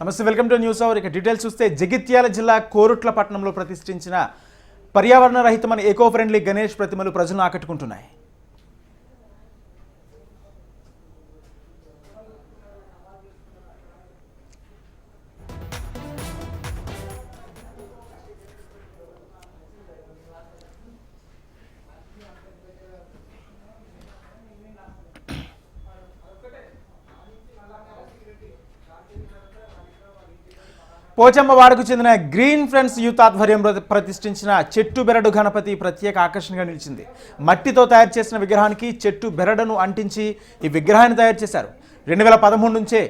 నమస్తే welcome to news hour. ఇక details చూస్తే జగిత్యాల జిల్లా కోరుట్ల పట్టణంలో ప్రతిష్ఠించిన పర్యావరణ రహితమైన ఎకో ఫ్రెండ్లీ గణేష్ ప్రతిమలు ప్రజలను ఆకట్టుకుంటున్నాయి. పోచమ్మ వాడకు చెందిన గ్రీన్ ఫ్రెండ్స్ యూత్ ఆధ్వర్యంలో ప్రతిష్ఠించిన చెట్టు బెరడు గణపతి ప్రత్యేక ఆకర్షణగా నిలిచింది. మట్టితో తయారు చేసిన విగ్రహానికి చెట్టు బెరడును అంటించి ఈ విగ్రహాన్ని తయారు చేశారు. రెండు వేల పదమూడు నుంచే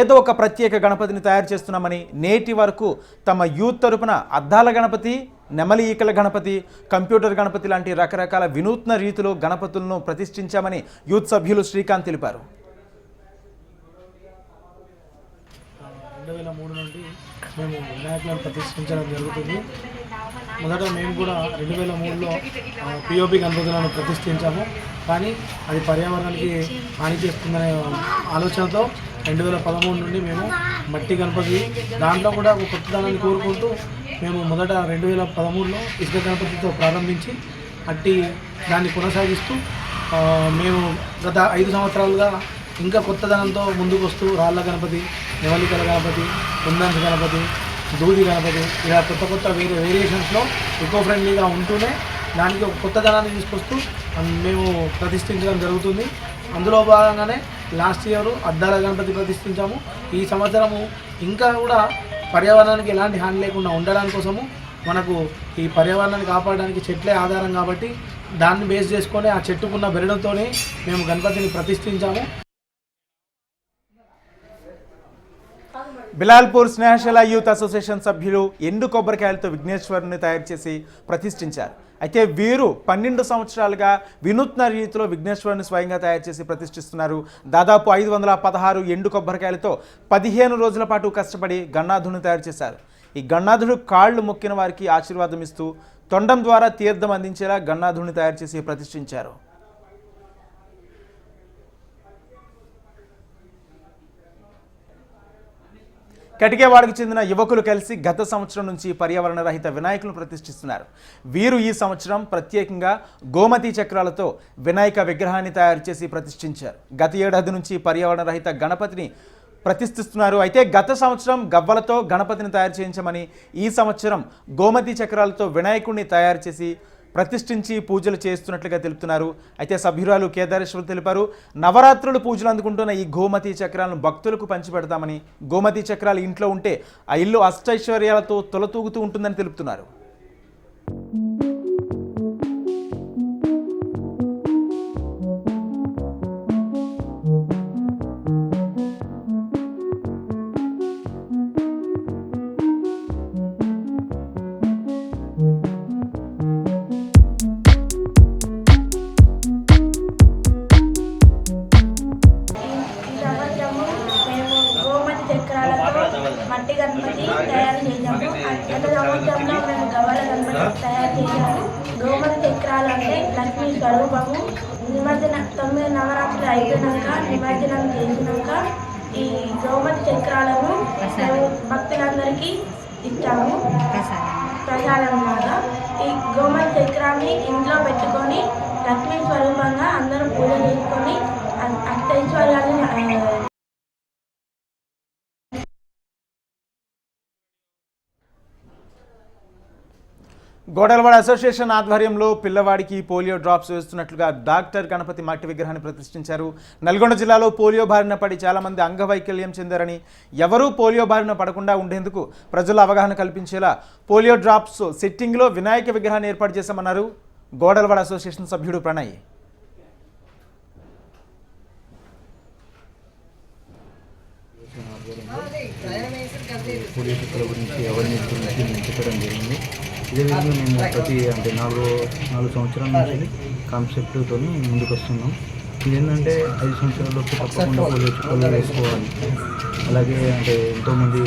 ఏదో ఒక ప్రత్యేక గణపతిని తయారు చేస్తున్నామని నేటి వరకు తమ యూత్ తరపున అద్దాల గణపతి నెమలి ఈకల గణపతి కంప్యూటర్ గణపతి లాంటి రకరకాల వినూత్న రీతిలో గణపతులను ప్రతిష్ఠించామని యూత్ సభ్యులు శ్రీకాంత్ తెలిపారు. రెండు వేల మూడు నుండి మేము వినాయకులను ప్రతిష్ఠించడం జరుగుతుంది. మొదట మేము కూడా రెండు వేల మూడులో పిఓపి గణపతులను ప్రతిష్ఠించాము. కానీ అది పర్యావరణానికి హాని చేస్తుందనే ఆలోచనతో రెండు వేల పదమూడు నుండి మేము మట్టి గణపతి దాంట్లో కూడా ఒక కొత్తదనాన్ని కోరుకుంటూ మేము మొదట రెండు వేల పదమూడులో ఇసుక గణపతితో ప్రారంభించి అట్టి దాన్ని కొనసాగిస్తూ మేము గత ఐదు సంవత్సరాలుగా ఇంకా కొత్తదనంతో ముందుకు వస్తూ రాళ్ళ గణపతి నెవలికల గణపతి కుందంశ గణపతి దూది గణపతి ఇలా కొత్త కొత్త వేరే వేరియేషన్స్లో ఎకో ఫ్రెండ్లీగా ఉంటూనే దానికి ఒక కొత్తదనాన్ని తీసుకొస్తూ మేము ప్రతిష్ఠించడం జరుగుతుంది. అందులో భాగంగానే లాస్ట్ ఇయర్ అద్దాల గణపతి ప్రతిష్ఠించాము. ఈ సంవత్సరము ఇంకా కూడా పర్యావరణానికి ఎలాంటి హాని లేకుండా ఉండడానికి కోసము మనకు ఈ పర్యావరణాన్ని కాపాడడానికి చెట్లే ఆధారం కాబట్టి దాన్ని బేస్ చేసుకొని ఆ చెట్టుకున్న బెరడుతోనే మేము గణపతిని ప్రతిష్ఠించాము. బిలాల్పూర్ స్నేహశల యూత్ అసోసియేషన్ సభ్యులు ఎండు కొబ్బరికాయలతో విఘ్నేశ్వరుని తయారు చేసి ప్రతిష్ఠించారు. అయితే వీరు పన్నెండు సంవత్సరాలుగా వినూత్న రీతిలో విఘ్నేశ్వరుని స్వయంగా తయారు చేసి ప్రతిష్ఠిస్తున్నారు. దాదాపు ఐదు వందల పదహారు ఎండు కొబ్బరికాయలతో పదిహేను రోజుల పాటు కష్టపడి గన్నాథుని తయారు చేశారు. ఈ గన్నాధుడు కాళ్ళు మొక్కిన వారికి ఆశీర్వాదం ఇస్తూ తొండం ద్వారా తీర్థం అందించేలా గన్నాథుని తయారు చేసి ప్రతిష్ఠించారు. కటికేవాడకు చెందిన యువకులు కలిసి గత సంవత్సరం నుంచి పర్యావరణ రహిత వినాయకులను ప్రతిష్ఠిస్తున్నారు. వీరు ఈ సంవత్సరం ప్రత్యేకంగా గోమతి చక్రాలతో వినాయక విగ్రహాన్ని తయారు చేసి ప్రతిష్ఠించారు. గత ఏడాది నుంచి పర్యావరణ రహిత గణపతిని ప్రతిష్ఠిస్తున్నారు. అయితే గత సంవత్సరం గవ్వలతో గణపతిని తయారు చేయించమని ఈ సంవత్సరం గోమతి చక్రాలతో వినాయకుడిని తయారు చేసి ప్రతిష్ఠించి పూజలు చేస్తున్నట్లుగా తెలుపుతున్నారు. అయితే సభ్యురాలు కేదారేశ్వరు తెలిపారు నవరాత్రులు పూజలు అందుకుంటున్న ఈ గోమతి చక్రాలను భక్తులకు పంచిపెడతామని గోమతి చక్రాలు ఇంట్లో ఉంటే ఆ ఇల్లు అష్టైశ్వర్యాలతో తొలతూగుతూ ఉంటుందని తెలుపుతున్నారు. మట్టి గణపతి తయారు చేశాము. గత సంవత్సరంలో మేము గవ్వల గణపతి తయారు చేశాము. గోమతి చక్రాలు అంటే లక్ష్మీ స్వరూపము. నిమజ్జన తొమ్మిది నవరాత్రులు అయిపోయినాక నిమజ్జనం చేసినాక ఈ గోమతి చక్రాలను మేము భక్తులందరికీ ఇచ్చాము. ప్రసాదం లాగా. ఈ గోమతి చక్రాన్ని ఇంట్లో పెట్టుకొని లక్ష్మీ స్వరూపంగా అందరూ పూజ చేసుకొని గోడలవాడ అసోసియేషన్ ఆధ్వర్యంలో పిల్లవాడికి పోలియో డ్రాప్స్ వేస్తున్నట్లుగా డాక్టర్ గణపతి మట్టి విగ్రహాన్ని ప్రతిష్ఠించారు. నల్గొండ జిల్లాలో పోలియో బారిన పడి చాలామంది అంగవైకల్యం చెందారని ఎవరూ పోలియో బారిన పడకుండా ఉండేందుకు ప్రజలు అవగాహన కల్పించేలా పోలియో డ్రాప్స్ సిట్టింగ్లో వినాయక విగ్రహాన్ని ఏర్పాటు చేశామన్నారు గోడలవాడ అసోసియేషన్ సభ్యుడు ప్రణయ్. పోలీసుల గురించి అవేర్నెస్ గురించి మేము చెప్పడం జరిగింది. ఇదే విధంగా మేము ప్రతి అంటే నాలుగు నాలుగు సంవత్సరాల నుంచి కాన్సెప్ట్తో ముందుకు వస్తున్నాం ఇదేంటంటే ఐదు సంవత్సరాలలోపు తప్పకుండా పోలియో చుక్కలు వేసుకోవాలి. అలాగే అంటే ఎంతోమంది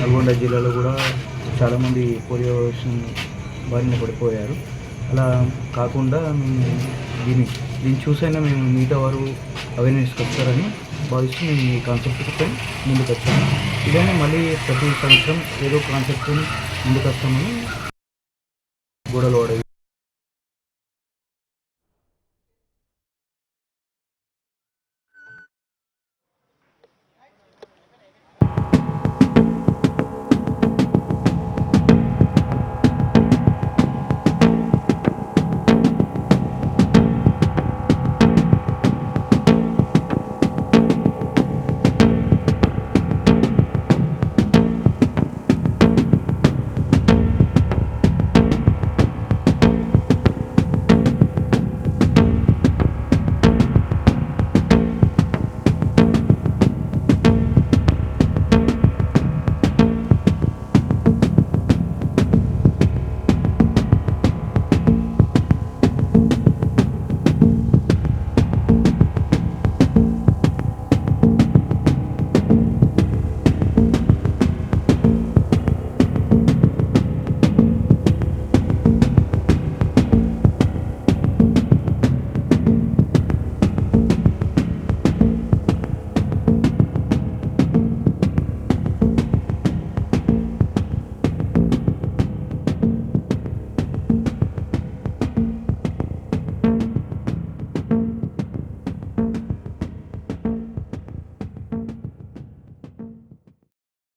నల్గొండ జిల్లాలో కూడా చాలామంది పోలియో బారిన పడిపోయారు. అలా కాకుండా మేము దీన్ని దీన్ని చూసైనా మేము మిగతా వారు అవేర్నెస్కి వస్తారని భావిస్తూ మేము ఈ కాన్సెప్ట్తో ముందుకు వచ్చాము ఇలానే మళ్ళీ ప్రతి సంవత్సరం ఏదో కాన్సెప్ట్ని ముందుకు వస్తామని గోడలు వాడేవి